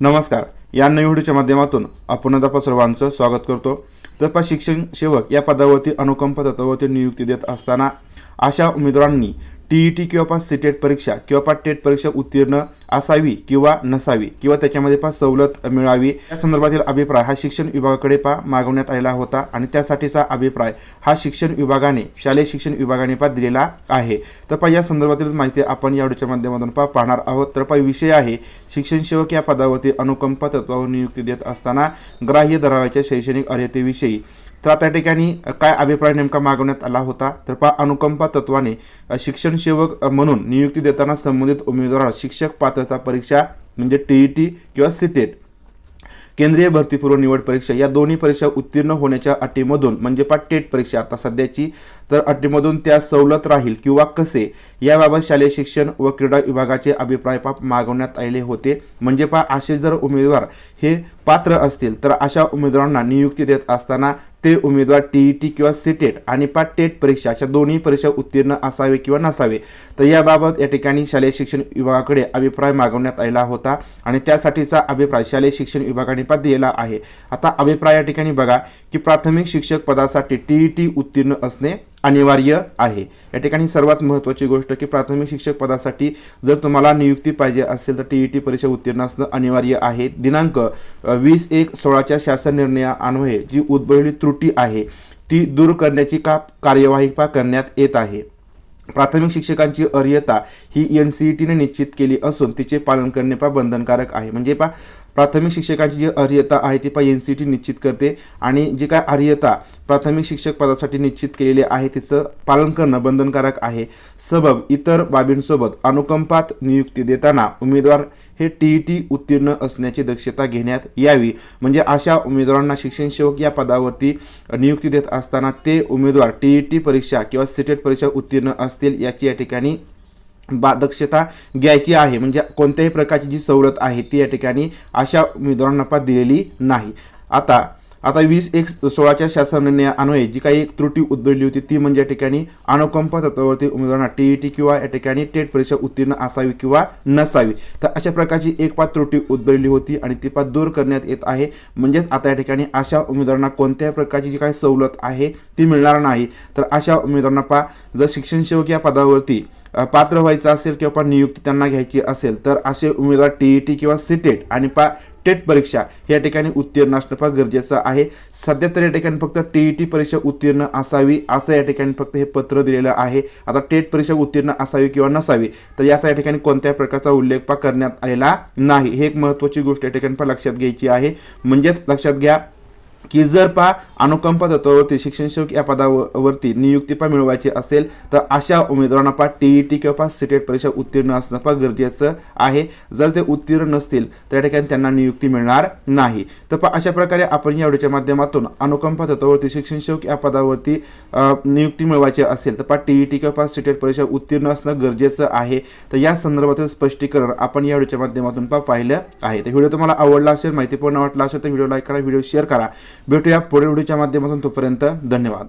नमस्कार. या नवीन व्हिडिओच्या माध्यमातून आपण आपण सर्वांचं स्वागत करतो. तपास शिक्षण सेवक या पदावरती अनुकंप तत्वावरती नियुक्ती देत असताना अशा उमेदवारांनी टी ई टी किंवा पास सीटेट परीक्षा किंवा पास टेट परीक्षा उत्तीर्ण असावी किंवा नसावी किंवा त्याच्यामध्ये पहा सवलत मिळावी. या संदर्भातील अभिप्राय हा शिक्षण विभागाकडे पा मागवण्यात आलेला होता आणि त्यासाठीचा अभिप्राय हा शिक्षण विभागाने शालेय शिक्षण विभागाने पहा दिलेला आहे. तर पहा या संदर्भातील माहिती आपण या व्हिडिओच्या माध्यमातून पहा पाहणार आहोत. तर पहा विषय आहे शिक्षण सेवक या पदावरती अनुकंप तत्वावर नियुक्ती देत असताना ग्राह्य धरावाच्या शैक्षणिक अर्हतेविषयी. तर त्या ठिकाणी काय अभिप्राय नेमका मागवण्यात आला होता? तर पहा अनुकंपा तत्वाने शिक्षण सेवक म्हणून नियुक्ती देताना संबंधित उमेदवाराला शिक्षक पात्रता परीक्षा म्हणजे टी ई टी किंवा सीटेट केंद्रीय भरतीपूर्व निवड परीक्षा या दोन्ही परीक्षा उत्तीर्ण होण्याच्या अटीमधून म्हणजे पा टेट परीक्षा आता सध्याची तर अटीमधून त्या सवलत राहील किंवा कसे याबाबत शालेय शिक्षण व क्रीडा विभागाचे अभिप्राय पा मागवण्यात आलेले होते. म्हणजे पा असे जर उमेदवार हे पात्र असतील तर अशा उमेदवारांना नियुक्ती देत असताना ते उमेदवार टी ई टी किंवा सीटेट आणि पा टेट परीक्षा अशा दोन्ही परीक्षा उत्तीर्ण असावे किंवा नसावे. तर याबाबत या ठिकाणी शालेय शिक्षण विभागाकडे अभिप्राय मागवण्यात आलेला होता आणि त्यासाठीचा अभिप्राय शालेय शिक्षण विभागाने पण दिलेला आहे. आता अभिप्राय या ठिकाणी बघा की प्राथमिक शिक्षक पदासाठी टी ई टी उत्तीर्ण असणे अनिवार्य आहे. या ठिकाणी सर्वात महत्त्वाची गोष्ट की प्राथमिक शिक्षक पदासाठी जर तुम्हाला नियुक्ती पाहिजे असेल तर टी ई टी परीक्षा उत्तीर्ण असणं अनिवार्य आहे. दिनांक वीस एक सोळाच्या शासन निर्णयान्वये जी उद्भवलेली त्रुटी आहे ती दूर करण्याची का कार्यवाही पा करण्यात येत आहे. प्राथमिक शिक्षकांची अर्हता ही एन सी ई टीने निश्चित केली असून तिचे पालन करणे पा बंधनकारक आहे. म्हणजे पा प्राथमिक शिक्षकांची जी अर्हता आहे ती पा एन सी टी निश्चित करते. आणि जी काय अर्हता प्राथमिक शिक्षक पदासाठी निश्चित केलेली आहे तिचं पालन करणं बंधनकारक आहे. सबब इतर बाबींसोबत अनुकंपात नियुक्ती देताना उमेदवार हे टी ई टी उत्तीर्ण असण्याची दक्षता घेण्यात यावी. म्हणजे अशा उमेदवारांना शिक्षण सेवक या पदावरती नियुक्ती देत असताना ते उमेदवार टी ई टी परीक्षा किंवा सिटेट परीक्षा उत्तीर्ण असतील याची या ठिकाणी बा दक्षता घ्यायची आहे. म्हणजे कोणत्याही प्रकारची जी सवलत आहे ती या ठिकाणी अशा उमेदवारांना पा दिलेली नाही. आता आता वीस एक सोळाच्या शासनाने अन्वये जी काही एक त्रुटी उद्भवली होती ती म्हणजे या ठिकाणी अनुकंप तत्वावरती उमेदवारांना टी ई टी किंवा या ठिकाणी टेट परीक्षा उत्तीर्ण असावी किंवा नसावी. तर अशा प्रकारची एक पाच त्रुटी उद्भवली होती आणि ती पाच दूर करण्यात येत आहे. म्हणजेच आता या ठिकाणी अशा उमेदवारांना कोणत्याही प्रकारची जी काही सवलत आहे ती मिळणार नाही. तर अशा उमेदवारांना पा जर शिक्षण सेवक या पदावरती पात्र व्हायचं असेल किंवा नियुक्ती त्यांना घ्यायची असेल तर असे उमेदवार टी ई टी किंवा सीटेट आणि पा टेट परीक्षा या ठिकाणी उत्तीर्ण असणं फार गरजेचं आहे. सध्या तर या ठिकाणी फक्त टी ई टी परीक्षा उत्तीर्ण असावी असं या ठिकाणी फक्त हे पत्र दिलेलं आहे. आता टेट परीक्षा उत्तीर्ण असावी किंवा नसावी तर याचा या ठिकाणी कोणत्याही प्रकारचा उल्लेख पा करण्यात आलेला नाही. हे एक महत्त्वाची गोष्ट या ठिकाणी पण लक्षात घ्यायची आहे. म्हणजेच लक्षात घ्या की जर पा अनुकंप तत्वावरती शिक्षण सेवक या पदावरती नियुक्ती पा मिळवायची असेल तर अशा उमेदवारांना पा टी ई टी किंवा पा सिटेट परीक्षा उत्तीर्ण असणं पा गरजेचं आहे. जर ते उत्तीर्ण नसतील तर या ठिकाणी त्यांना नियुक्ती मिळणार नाही. तर पा अशा प्रकारे आपण या व्हिडिओच्या माध्यमातून अनुकंप तत्वावरती शिक्षण सेवक या पदावरती नियुक्ती मिळवायची असेल तर पा टी ई टी किंवा पा सिटेट परीक्षा उत्तीर्ण असणं गरजेचं आहे. तर या संदर्भातील स्पष्टीकरण आपण या व्हिडिओच्या माध्यमातून पा पाहिलं आहे. तर व्हिडिओ तुम्हाला आवडला असेल माहितीपूर्ण वाटला असेल तर व्हिडिओ लाईक करा व्हिडिओ शेअर करा. भेटूया पुढील व्हिडिओच्या माध्यमातून तोपर्यंत धन्यवाद.